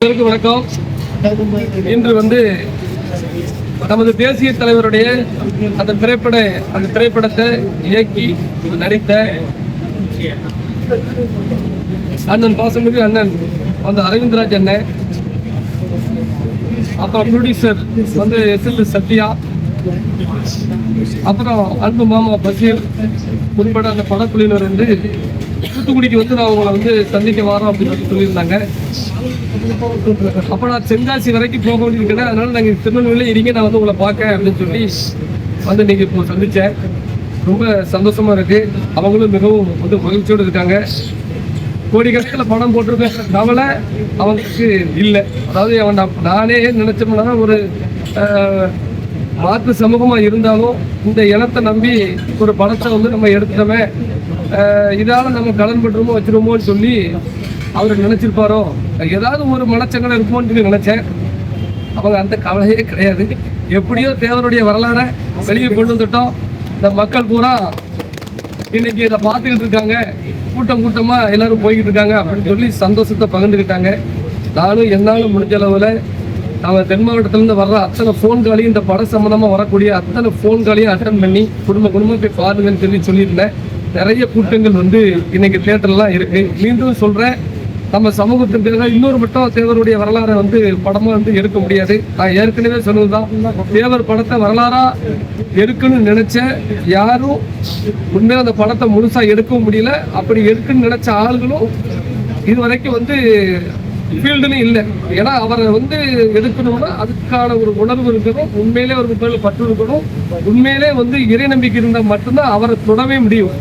பேருக்கு வணக்கம். இன்று வந்து நமது தேசிய தலைவருடைய அந்த திரைப்பட அந்த திரைப்படத்தை இயக்கி நடித்த அண்ணன் பாசமிகு அண்ணன் அந்த அரவிந்தராஜ் அண்ணன் அப்புறம் ப்ரொடியூசர் வந்து எஸ் எல் சத்யா அப்புறம் அன்பு மாமா பசீர் உட்பட அந்த படக்குழுவினர் வந்து தூத்துக்குடிக்கு வந்து நான் உங்களை வந்து சந்திக்க வரோம் அப்படின்னு சொல்லி சொல்லியிருந்தாங்க. அப்போ நான் தென்காசி வரைக்கும் போக வேண்டியிருக்கேன் அதனால நாங்கள் திருநெல்வேலியில் இருங்க நான் வந்து உங்களை பார்க்க அப்படின்னு சொல்லி வந்து இன்னைக்கு இப்போ சந்தித்தேன் ரொம்ப சந்தோஷமா இருக்குது அவங்களும் மிகவும் வந்து மகிழ்ச்சியோடு இருக்காங்க. கோடிக்கணக்கில் பணம் போட்டிருக்க கவலை அவங்களுக்கு இல்லை. அதாவது அவன் நானே நினச்சோம்னா ஒரு மாற்று சமூகமாக இருந்தாலும் இந்த இனத்தை நம்பி ஒரு படத்தை வந்து நம்ம எடுத்துட்டோமே இதால நம்ம கடன் பட்டுருமோ வச்சிருமோன்னு சொல்லி அவர் நினச்சிருப்பாரோ? ஏதாவது ஒரு மனச்சங்கடம் இருக்குமோன்னு சொல்லி நினச்சேன். அவங்க அந்த கவலையே கிடையாது. எப்படியோ தேவருடைய வரலாறை வெளியே கொண்டு வந்துட்டோம். இந்த மக்கள் பூரா இன்னைக்கு இதை பார்த்துக்கிட்டு இருக்காங்க. கூட்டம் கூட்டமாக எல்லாரும் போய்கிட்டு இருக்காங்க அப்படின்னு சொல்லி சந்தோஷத்தை பகிர்ந்துக்கிட்டாங்க. நானும் என்னாலும் முடிஞ்ச அளவில் நம்ம தென் மாவட்டத்திலேருந்து வர்ற அத்தனை ஃபோன்களையும் இந்த படம் சம்மந்தமாக வரக்கூடிய அத்தனை ஃபோன்களையும் அட்டன் பண்ணி குடும்ப குடும்பம் போய் பாருங்கன்னு சொல்லி சொல்லியிருந்தேன். நிறைய கூட்டங்கள் வந்து இன்னைக்கு தேட்டர்லாம் இருக்கு. மீண்டும் சொல்றேன் நம்ம சமூகத்திற்காக இன்னொரு மட்டும் தேவருடைய வரலாறை வந்து படமா வந்து எடுக்க முடியாது. நான் ஏற்கனவே சொன்னதுதான் தேவர் படத்தை வரலாறா எடுக்கணும்னு நினைச்ச யாரும் உண்மையில அந்த படத்தை முழுசா எடுக்கவும் முடியல. அப்படி எடுக்கணும்னு நினைச்ச ஆளுகளும் இது வரைக்கும் வந்து ஃபீல்டுன்னு இல்லை. ஏன்னா அவரை வந்து எடுக்கணும்னா அதுக்கான ஒரு உணர்வு இருக்கணும். உண்மையிலே ஒரு மேல பற்று இருக்கணும். உண்மையிலே வந்து இறை நம்பிக்கை இருந்தால் மட்டும்தான் அவரை தொடவே முடியும்.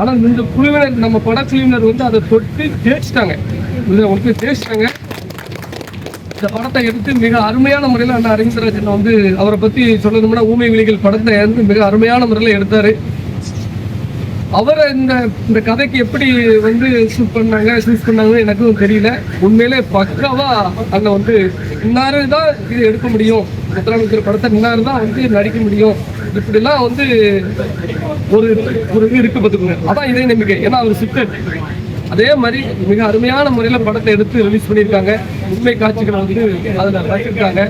ஆனா இந்த குழுவினர் நம்ம படக்குழுவினர் வந்து அதை தொட்டு தேய்ச்சிட்டாங்க இதில் உனக்கு தேய்ச்சிட்டாங்க இந்த படத்தை எடுத்து மிக அருமையான முறையில் அண்ணா அரவிந்தராஜன் வந்து அவரை பத்தி சொல்லணும்னா ஊமை விழிகள் படத்தை வந்து மிக அருமையான முறையில் எடுத்தாரு. அவரை இந்த இந்த கதைக்கு எப்படி வந்து ஷூட் பண்ணாங்க சூஸ் பண்ணாங்கன்னு எனக்கும் தெரியல. உண்மையிலே பக்காவா அங்க வந்து இன்னாரு தான் இது எடுக்க முடியும். முத்தராமிக்கிற படத்தை இன்னாரு தான் வந்து நடிக்க முடியும். இப்படிலாம் வந்து ஒரு ஒரு இது இருக்கு பார்த்துக்கோங்க. அதான் இதே நம்பிக்கை. ஏன்னா அவர் சித்தர். அதே மாதிரி மிக அருமையான முறையில் படத்தை எடுத்து ரிலீஸ் பண்ணியிருக்காங்க. உண்மை காட்சிகளை வந்து அதில் வச்சிருக்காங்க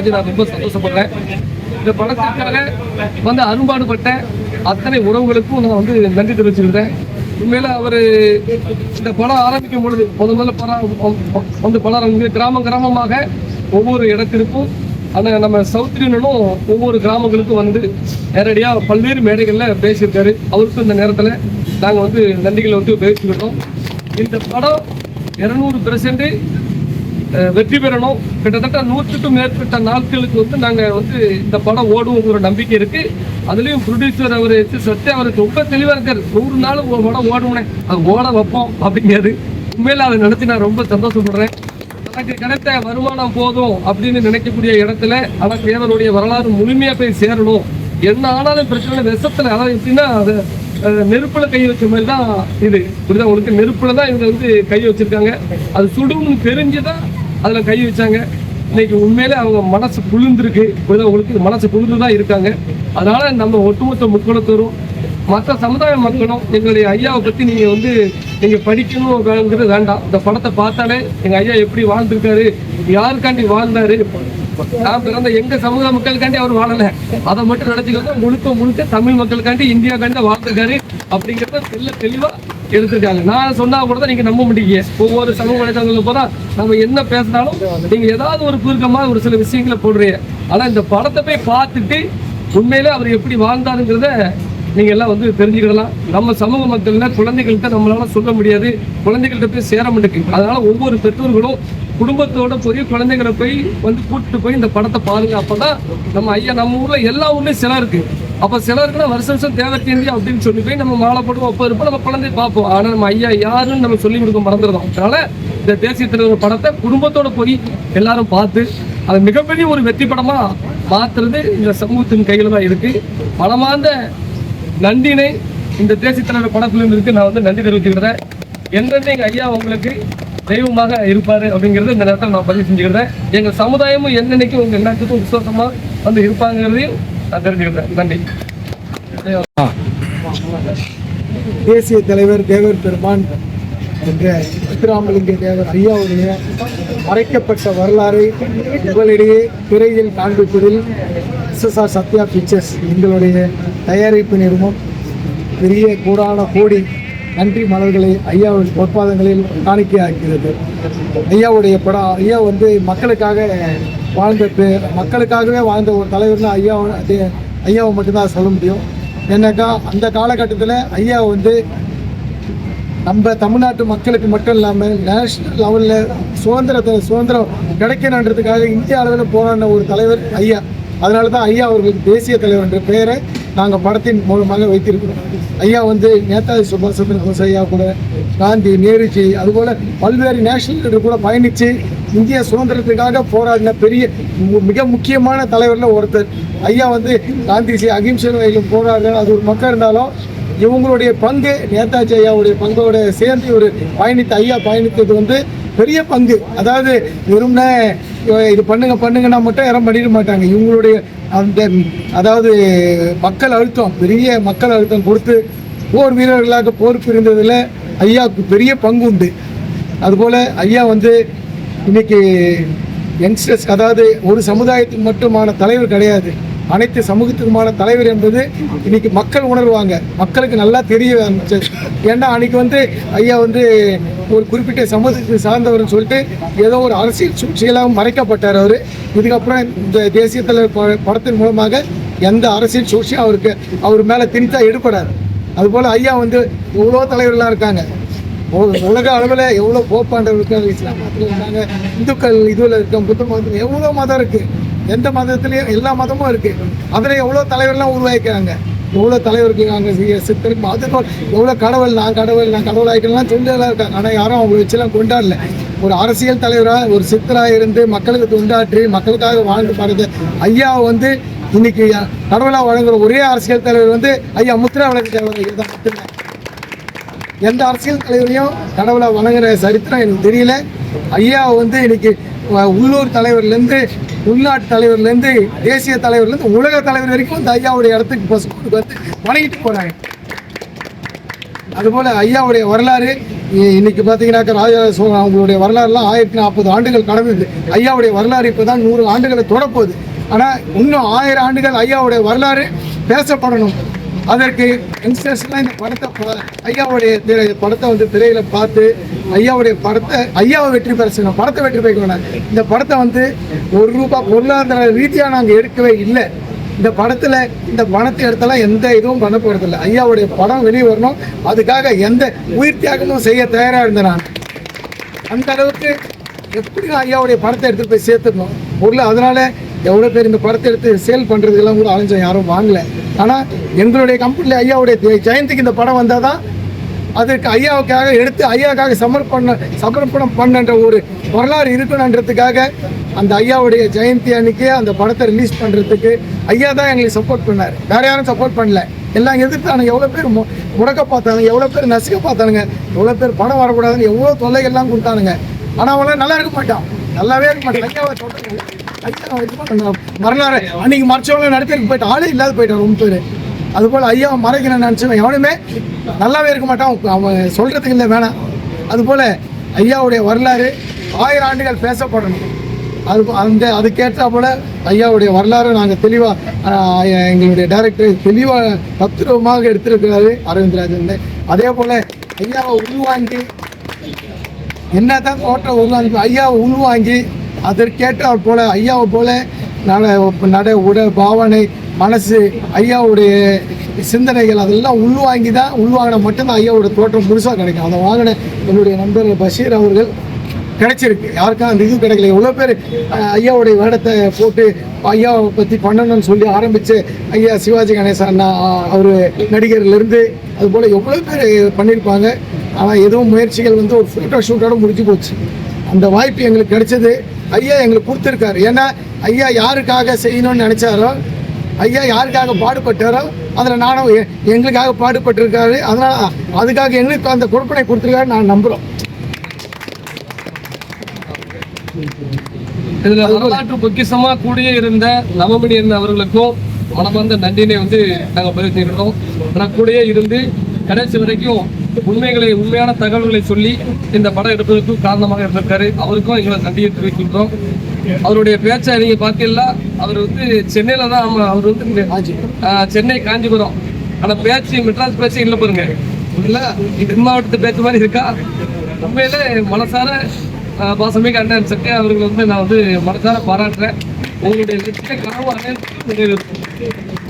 இதை நான் ரொம்ப சந்தோஷப்படுறேன். இந்த படத்திற்காக வந்து அரும்பாடுபட்ட அத்தனை உறவுகளுக்கும் நான் வந்து நன்றி தெரிவிச்சுக்கிறேன். உண்மையில அவர் இந்த படம் ஆரம்பிக்கும் பொழுது முதல் முதல்ல படம் வந்து படம் கிராம கிராமம் கிராமமாக ஒவ்வொரு இடத்திற்கும் அந்த நம்ம சௌத்ரியனும் ஒவ்வொரு கிராமங்களுக்கும் வந்து நேரடியாக பல்வேறு மேடைகளில் பேசியிருக்காரு. அவருக்கும் இந்த நேரத்தில் நாங்கள் வந்து நன்றிகளை வந்து பேசிக்கிட்டோம் இந்த படம் இரநூறு பெர்சன்ட் வெற்றி பெறணும். கிட்டத்தட்ட நூற்றுக்கும் மேற்பட்ட நாட்களுக்கு வந்து நாங்கள் வந்து இந்த படம் ஓடுவோங்கிற நம்பிக்கை இருக்கு. அதுலேயும் ப்ரொடியூசர் அவர் சத்யா அவருக்கு ரொம்ப தெளிவாக இருக்காரு. நூறு நாள் ஒரு படம் ஓடுவோனே அது ஓட வைப்போம் அப்படிங்கிறது. உண்மையில் அதை நினச்சி நான் ரொம்ப சந்தோஷப்படுறேன். எனக்கு கிடைத்த வருமானம் போதும் அப்படின்னு நினைக்கக்கூடிய இடத்துல ஆனால் தேவருடைய வரலாறு முழுமையாக போய் சேரணும். என்ன ஆனாலும் பிரச்சனை விஷத்தில் அதாவது எப்படின்னா அதை நெருப்புல கை வச்ச மாதிரி தான் இது. புரியுதா உங்களுக்கு? நெருப்புல தான் இவங்க வந்து கை வச்சிருக்காங்க. அது சுடும்னு தெரிஞ்சுதான் அதில் கை வச்சாங்க. இன்னைக்கு உண்மையிலே அவங்க மனசு குளிர்ந்துருக்கு. உங்களுக்கு மனசு குளிர்ந்து தான் இருக்காங்க. அதனால நம்ம ஒட்டுமொத்த முக்குளத்தோறும் மற்ற சமுதாய மக்களும் எங்களுடைய ஐயாவை பற்றி நீங்கள் வந்து நீங்கள் படிக்கணுங்கிறது வேண்டாம். இந்த படத்தை பார்த்தாலே எங்கள் ஐயா எப்படி வாழ்ந்துருக்காரு யாருக்காண்டி வாழ்ந்தாரு நான் பிறந்த எங்க சமூக மக்களுக்காண்டி அவர் வாழல. அதை மட்டும் நினைச்சுக்கோங்க. முழுக்க முழுக்க தமிழ் மக்களுக்காண்டி இந்தியாக்காண்டி வாழ்ந்துருக்காரு. அப்படிங்கிறத தெல்ல தெளிவா எடுத்திருக்காங்க. நான் சொன்னா கூட தான் நீங்க நம்ப மாட்டீங்க. ஒவ்வொரு சமூக வலைதளங்களுக்கு போதா நம்ம என்ன பேசினாலும் நீங்க ஏதாவது ஒரு குறுக்கமா ஒரு சில விஷயங்களை போடுறீங்க. ஆனா இந்த படத்தை போய் பார்த்துட்டு உண்மையிலே அவர் எப்படி வாழ்ந்தாருங்கிறத நீங்கள் எல்லாம் வந்து தெரிஞ்சுக்கிடலாம். நம்ம சமூக மக்கள்ல குழந்தைகள்கிட்ட நம்மளால சொல்ல முடியாது. குழந்தைகள்கிட்ட போய் சேர மாட்டேங்குது. அதனால ஒவ்வொரு பெற்றோர்களும் குடும்பத்தோட போய் குழந்தைகளை போய் வந்து கூப்பிட்டு போய் இந்த படத்தை பாருங்க. அப்பதான் நம்ம ஐயா நம்ம ஊர்ல எல்லா ஊர்லயும் சிலை இருக்கு. அப்ப சில இருக்குன்னா வருஷம் வருஷம் தேவத்தேந்தி அப்படின்னு சொல்லி போய் நம்ம மாலை போடுவோம். அப்போ இருப்போம் நம்ம குழந்தைய பார்ப்போம். ஆனா நம்ம ஐயா யாருன்னு நம்ம சொல்லி கொடுக்க மறந்துடுறோம். அதனால இந்த தேசிய தலைவர் படத்தை குடும்பத்தோட போய் எல்லாரும் பார்த்து அது மிகப்பெரிய ஒரு வெற்றி படமா மாத்துறது இந்த சமூகத்தின் கையில தான் இருக்கு. பலமார்ந்த நன்றினை இந்த தேசிய தலைவர் படக்குழுவினருக்கு நான் வந்து நன்றி தெரிவிச்சுக்கிறேன். என்றென்றும் எங்க ஐயா உங்களுக்கு தெய்வமாக இருப்பாரு அப்படிங்கறது இந்த நேரத்தில் நான் பதிவு செஞ்சுக்கிறேன். எங்க சமுதாயமும் என்னென்னைக்கும் உங்க எல்லாத்துக்கும் விசுவாசமா வந்து இருப்பாங்கிறதையும் நான் தெரிஞ்சுக்கிறேன். நன்றி. தேசிய தலைவர் தேவர் பெருமான் என்ற முத்துராமலிங்க தேவர் ஐயாவுடைய மறைக்கப்பட்ட வரலாறை உங்களிடையே திரையில் காண்பிப்பதில் எஸ்எஸ்ஆர் சத்யா பிக்சர்ஸ் எங்களுடைய தயாரிப்பு நிறுவனம் பெரிய கூடான கோடி நன்றி மலர்களை ஐயாவின் பொற்பாதங்களில் காணிக்கையாக்கிறது ஐயாவுடைய படம் ஐயா வந்து மக்களுக்காக வாழ்ந்த பே- மக்களுக்காகவே வாழ்ந்த ஒரு தலைவர்னு ஐயா ஐயாவை மட்டும்தான் சொல்ல முடியும். என்னக்கா அந்த காலகட்டத்தில் ஐயா வந்து நம்ம தமிழ்நாட்டு மக்களுக்கு மட்டும் இல்லாமல் நேஷனல் லெவலில் சுதந்திரத்தை சுதந்திரம் கிடைக்கணுன்றதுக்காக இந்திய அளவில் போராடின ஒரு தலைவர் ஐயா. அதனால தான் ஐயா அவர்களுக்கு தேசிய தலைவர் என்ற பெயரை நாங்கள் படத்தின் மூலமாக வைத்திருக்கிறோம். ஐயா வந்து நேதாஜி சுபாஷ் சந்திர போஸ் ஐயா கூட காந்தி நேருஜி அதுபோல் பல்வேறு நேஷனல் கூட பயணித்து இந்திய சுதந்திரத்துக்காக போராடின பெரிய மு- மிக முக்கியமான தலைவரில் ஒருத்தர். ஐயா வந்து காந்திஜி அகிம்சை வகையிலும் போராடுற அது ஒரு மக்கள் இருந்தாலும் இவங்களுடைய பங்கு நேதாஜி ஐயாவுடைய பங்கோட சேர்ந்து ஒரு பயணித்த ஐயா பயணித்தது வந்து பெரிய பங்கு. அதாவது வெறும்னே இது பண்ணுங்க பண்ணுங்கன்னா மட்டும் யாரும் பண்ணிட மாட்டாங்க. இவங்களுடைய அந்த அதாவது மக்கள் அழுத்தம் பெரிய மக்கள் அழுத்தம் கொடுத்து போர் வீரர்களாக போர் புரிந்ததில் ஐயாவுக்கு பெரிய பங்கு உண்டு. அதுபோல் ஐயா வந்து இன்னைக்கு யங்ஸ்டர்ஸ் அதாவது ஒரு சமுதாயத்துக்கு மட்டுமான தலைவர் கிடையாது. அனைத்து சமூகத்துக்குமான தலைவர் என்பது இன்னைக்கு மக்கள் உணர்வாங்க மக்களுக்கு நல்லா தெரிய ஆரம்பிச்சது ஏன்னா அன்னைக்கு வந்து ஐயா வந்து ஒரு குறிப்பிட்ட சமூகத்துக்கு சார்ந்தவர்னு சொல்லிட்டு ஏதோ ஒரு அரசியல் சூழ்ச்சியெல்லாம் மறைக்கப்பட்டார் அவர். இதுக்கப்புறம் இந்த தேசிய தலைவர் படத்தின் மூலமாக எந்த அரசியல் சூழ்ச்சியும் அவருக்கு அவர் மேலே திணித்தா எடுப்படாது அதுபோல் ஐயா வந்து எவ்வளோ தலைவர்களாக இருக்காங்க. உலக அளவில் எவ்வளோ போப்பாண்டவர்கள் இருக்காங்க இஸ்லாம் மதத்தில் இருக்காங்க இந்துக்கள் இதுவில் இருக்க புத்த மதத்தில் எவ்வளோ மதம் இருக்குது எந்த மதத்துலேயும் எல்லா மதமும் இருக்குது அதில் எவ்வளோ தலைவர்லாம் உருவாக்கிறாங்க எவ்வளோ தலைவருக்கு நாங்கள் சித்தர் அதுபோல் எவ்வளோ கடவுள் நான் கடவுள் நான் கடவுள் ஆகிக்கலாம் தொண்டெல்லாம் இருக்காங்க. ஆனால் யாரும் அவங்கள வச்சுலாம் கொண்டாடல. ஒரு அரசியல் தலைவராக ஒரு சித்தராக இருந்து மக்களுக்கு தொண்டாற்றி மக்களுக்காக வாழ்ந்து பாருங்க ஐயா வந்து இன்னைக்கு கடவுளாக வழங்குற ஒரே அரசியல் தலைவர் வந்து ஐயா முத்திரா வழக்கு தேவர் ஐயா தான் மட்டும்தான் எந்த அரசியல் தலைவரையும் கடவுளை வணங்குற சரித்திரம் எனக்கு தெரியல. ஐயா வந்து இன்னைக்கு உள்ளூர் தலைவர்லேருந்து உள்நாட்டு தலைவர்லேருந்து தேசிய தலைவர்லேருந்து உலக தலைவர் வரைக்கும் இந்த ஐயாவுடைய இடத்துக்கு பசுக்கு வந்து வணங்கிட்டு போகிறாங்க அதுபோல் ஐயாவுடைய வரலாறு இன்னைக்கு பார்த்தீங்கன்னாக்கா ராஜா சோழன் அவங்களுடைய வரலாறுலாம் ஆயிரத்தி நாற்பது ஆண்டுகள் கடந்தது. ஐயாவுடைய வரலாறு இப்போ தான் நூறு ஆண்டுகளை தொடப்போகுது. ஆனால் இன்னும் ஆயிரம் ஆண்டுகள் ஐயாவுடைய வரலாறு பேசப்படணும். அதற்கு யங்ஸ்டர்ஸ்லாம் இந்த படத்தை ஐயாவுடைய படத்தை வந்து திரையில் பார்த்து ஐயாவுடைய படத்தை ஐயாவை வெற்றி பெற செய்யணும் படத்தை வெற்றி பெற இந்த படத்தை வந்து ஒரு ரூபாய் பொருளாதார ரீதியாக நாங்கள் எடுக்கவே இல்லை. இந்த படத்தில் இந்த பணத்தை எடுத்தாலும் எந்த இதுவும் பண்ண போகிறதில்ல ஐயாவுடைய படம் வெளியே வரணும். அதுக்காக எந்த உயிர் தியாகமும் செய்ய தயாராக இருந்தேன் நான். அந்த அளவுக்கு எப்படி ஐயாவுடைய படத்தை எடுத்துகிட்டு போய் சேர்த்துடணும்? பொருள் அதனால எவ்வளோ பேர் இந்த படத்தை எடுத்து சேல் பண்ணுறதுக்கெல்லாம் கூட அலைஞ்சோம் யாரும் வாங்கல. ஆனால் எங்களுடைய கம்பெனியில் ஐயாவுடைய ஜெயந்திக்கு இந்த படம் வந்தால் தான் அதற்கு ஐயாவுக்காக எடுத்து ஐயாவுக்காக சமர்ப்பண சமர்ப்பணம் பண்ணன்ற ஒரு வரலாறு இருக்கணுன்றதுக்காக அந்த ஐயாவுடைய ஜெயந்தி அன்னைக்கு அந்த படத்தை ரிலீஸ் பண்ணுறதுக்கு ஐயா தான் எங்களுக்கு சப்போர்ட் பண்ணார். வேறு யாரும் சப்போர்ட் பண்ணல. எல்லாம் எதிர்த்தானுங்க. எவ்வளோ பேர் மு- முடக்க பார்த்தானுங்க. எவ்வளோ பேர் நசுக்க பார்த்தானுங்க. எவ்வளோ பேர் படம் வரக்கூடாதுன்னு எவ்வளோ தொல்லைகள்லாம் கொடுத்தானுங்க. ஆனால் அவங்களாம் நல்லா இருக்க மாட்டான். நல்லாவே இருக்க மாட்டான். ஐயாவை சொல்றது வரலாறு. அன்னைக்கு மறைச்சவங்க நடத்திட்டு போயிட்டு ஆளே இல்லாத போயிட்டான் ரொம்ப பேர் அதுபோல் ஐயா மறைக்கணும்னு நினச்சவன் எவனுமே நல்லாவே இருக்க மாட்டான். அவன் சொல்கிறதுக்கு இல்லை வேணாம். அதுபோல் ஐயாவுடைய வரலாறு ஆயிரம் ஆண்டுகள் பேசப்படணும். அது அந்த அதுக்கேற்ற போல ஐயாவுடைய வரலாறு நாங்கள் தெளிவாக எங்களுடைய டைரக்டர் தெளிவாக தத்துவமாக எடுத்திருக்கிறாரு அரவிந்த்ராஜன். அதே போல் ஐயாவை உள்வாங்கி என்னதான் தோட்டம் உள்வாங்கி ஐயாவை உள்வாங்கி அதற்கேற்றாற் போல ஐயாவை போல நட நட உட பாவனை மனசு ஐயாவுடைய சிந்தனைகள் அதெல்லாம் உள்வாங்கி தான் உள்வாங்கினா மட்டும்தான் ஐயாவோட தோற்றம் முழுசாக கிடைக்கும். அதை வாங்கின என்னுடைய நண்பர் பஷீர் அவர்கள் கிடைச்சிருக்கு. யாருக்கும் அந்த இது கிடைக்கல. எவ்வளோ பேர் ஐயாவுடைய வேடத்தை போட்டு ஐயாவை பற்றி பண்ணணும்னு சொல்லி ஆரம்பித்து ஐயா சிவாஜி கணேசன் அண்ணா அவர் நடிகர்லேருந்து அதுபோல் எவ்வளோ பேர் பண்ணியிருப்பாங்க ஆனால் எதுவும் முயற்சிகள் வந்து ஒரு ஃபோட்டோ ஷூட்டோட முடிஞ்சு போச்சு. அந்த வாய்ப்பு எங்களுக்கு கிடைச்சது. ஐயா எங்களுக்கு கொடுத்துருக்காரு. ஏன்னா ஐயா யாருக்காக செய்யணும்னு நினச்சாரோ ஐயா யாருக்காக பாடுபட்டாரோ அதில் நானும் எங்களுக்காக பாடுபட்டிருக்காரு. அதனால் அதுக்காக எங்களுக்கு அந்த கொடுப்பனை கொடுத்துருக்காரு நான் நம்புகிறோம் இதில் வரலாற்று பொக்கிசமாக கூடியே இருந்த நவமணி இருந்த அவர்களுக்கும் மனமார்ந்த நன்றினை வந்து நாங்கள் பதிவு செய்கிறோம் ஆனால் கூடயே இருந்து கடைசி வரைக்கும் உண்மைகளை உண்மையான தகவல்களை சொல்லி இந்த படம் எடுப்பதற்கு காரணமாக இருந்திருக்காரு. அவருக்கும் எங்களை நன்றியை தெரிவிக்கின்றோம். அவருடைய பேச்சை நீங்க பார்த்தீங்களா அவர் வந்து சென்னையில தான் அவர் வந்து சென்னை காஞ்சிபுரம். ஆனா பேச்சு மெட்ராஸ் பேச்சு இல்லை பாருங்க. இல்லை தென் மாவட்டத்து பேச்சு மாதிரி இருக்கா? உண்மையில மனசார ஆஹ், அண்ணன் சட்டை அவர்கள் வந்து நான் வந்து மனசார பாராட்டுறேன். உங்களுடைய லட்சிய கனவு அனைத்து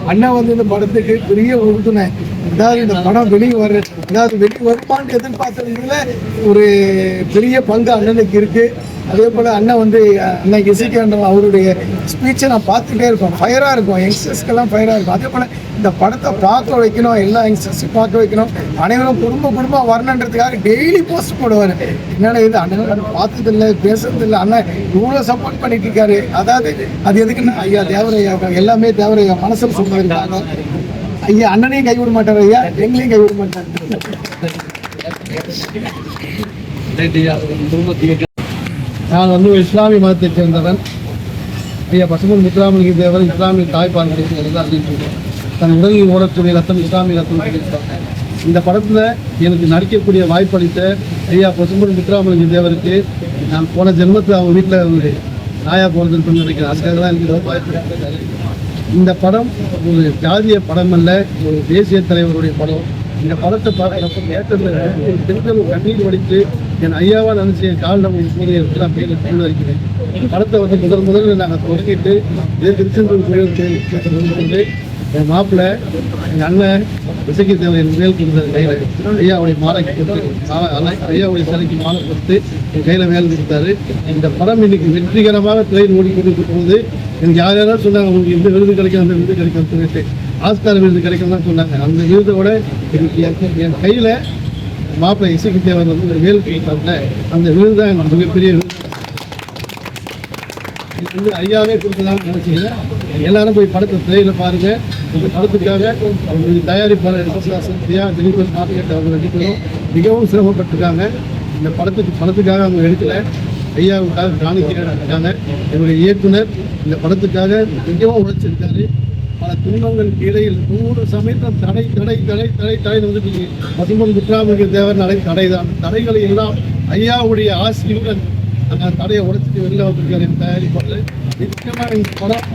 அண்ணா வந்து இந்த படத்துக்கு பெரிய உறுதுணை அதாவது இந்த படம் வெளியே வர அதாவது வெளியே வருமான்னு எதிர்பார்த்ததுல ஒரு பெரிய பங்கு அண்ணனுக்கு இருக்கு. அதே போல் அண்ணன் வந்து அண்ணன் இசைக்காண்டம் அவருடைய ஸ்பீச்சை நான் பார்த்துட்டே இருப்பேன். ஃபயராக இருக்கும். யங்ஸ்டர்ஸ்க்கெல்லாம் ஃபயராக இருக்கும். அதே போல் இந்த படத்தை பார்க்க வைக்கணும். எல்லா யங்ஸ்டர்ஸையும் பார்க்க வைக்கணும். அனைவரும் குடும்ப குடும்பம் வரணுன்றதுக்காக டெய்லி போஸ்ட் போடுவார். என்னடா இது? அண்ணன் பார்த்ததில்லை பேசுறதில்லை. அண்ணன் இவ்வளோ சப்போர்ட் பண்ணிட்டு இருக்காரு அதாவது அது எதுக்குன்னு ஐயா தேவரையா எல்லாமே தேவரையா மனசில் சொல்லியிருக்காங்க ஐயா அண்ணனையும் கைவிட மாட்டார் ஐயா எங்களையும் கைவிட மாட்டார். நான் வந்து இஸ்லாமிய மதத்தைச் சேர்ந்தவன். ஐயா பசுமன் முத்துராமலிங்க தேவர் இஸ்லாமிய தாய்ப்பால் கிடைத்து அப்படின்னு சொல்லுவேன் தன் உடலில் ஓடக்கூடிய ரத்தம் இஸ்லாமிய ரத்தம் சொல்லியிருக்காங்க இந்த படத்தில் எனக்கு நடிக்கக்கூடிய வாய்ப்பளித்த ஐயா பசுமன் முத்துராமலிங்க தேவருக்கு நான் போன ஜென்மத்தில் அவங்க வீட்டில் ஒரு நாயா பிறந்திருப்பேன்னு நினைக்கிறேன். அதுக்காக தான் எனக்கு வாய்ப்பு இந்த படம் ஒரு ஜாதிய படம் அல்ல ஒரு தேசிய தலைவருடைய படம். இந்த படத்தை பார்க்குறப்ப தேட்டரில் பெண்கள் கண்ணீர் வடித்து என் ஐயாவா நினைச்சு என் காலில் போது எனக்கு நான் பேர் கொண்டு வைக்கிறேன் படத்தை வந்து முதல் முதல்ல நாங்கள் தொடங்கிட்டு இதே திருச்செந்தூர் கோயில் கொண்டு என் மாப்பிள்ளை எங்கள் அண்ணன் இசைக்கு தேவை என் மேல் கொடுத்த கையில். ஐயாவுடைய மாலைக்கு கொடுத்து ஐயாவுடைய சிலைக்கு மாலை கொடுத்து என் கையில் மேல் கொடுத்தாரு. இந்த படம் இன்னைக்கு வெற்றிகரமாக திரையில் ஓடிக்கொண்டு போது எனக்கு யார் யாராவது சொன்னாங்க உங்களுக்கு இந்த விருது கிடைக்கும் அந்த விருது கிடைக்கும் சொல்லிட்டு. ஆஸ்கார் விருது கிடைக்கும் தான் சொன்னாங்க. அந்த விருதோட என் என் கையில் மாப்பிள்ளை இசைக்கு தேவர் வந்து ஒரு வேல் கொடுத்தாங்க அந்த விருது தான் எனக்கு மிகப்பெரிய விருது இது வந்து ஐயாவே கொடுத்ததான்னு நினைச்சீங்கன்னா எல்லாரும் போய் படத்தை திரையில பாருங்க. இந்த படத்துக்காக அவங்களுடைய தயாரிப்பாளர் சத்யா திலீபன் மார்க்கெட் அவங்க ரெண்டு பேரும் மிகவும் சிரமப்பட்டிருக்காங்க. இந்த படத்துக்கு படத்துக்காக அவங்க எடுக்கல. ஐயாவுக்காக காணிக்கையாக இருக்காங்க என்னுடைய இயக்குனர் இந்த படத்துக்காக மிகவும் உழைச்சிருக்காரு. பல துன்பங்களுக்கு இடையில் நூறு சமயத்தில் தடை தடை தடை தடை தடை வந்துட்டு பசுமன் முத்துராமலிங்க தேவர் நடை தடை தான் தடைகளை எல்லாம் ஐயாவுடைய ஆசையுடன் அந்த தடையை உடைச்சிட்டு வெளியில் வந்திருக்காரு என் தயாரிப்பாளர் நிச்சயமாக இந்த படம்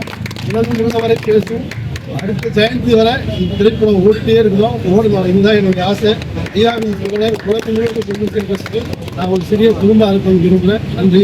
உலகம் முழுக்க வரை பேசும். அடுத்த ஜெயந்தி வரை இந்த திரைப்படம் ஓட்டியே இருக்கணும் ஓடணும் இதுதான் என்னுடைய ஆசை. ஐயாவின் புகழை உலகம் முழுக்க நான் ஒரு சிறிய குடும்ப அனுப்ப விரும்புகிறேன் நன்றி.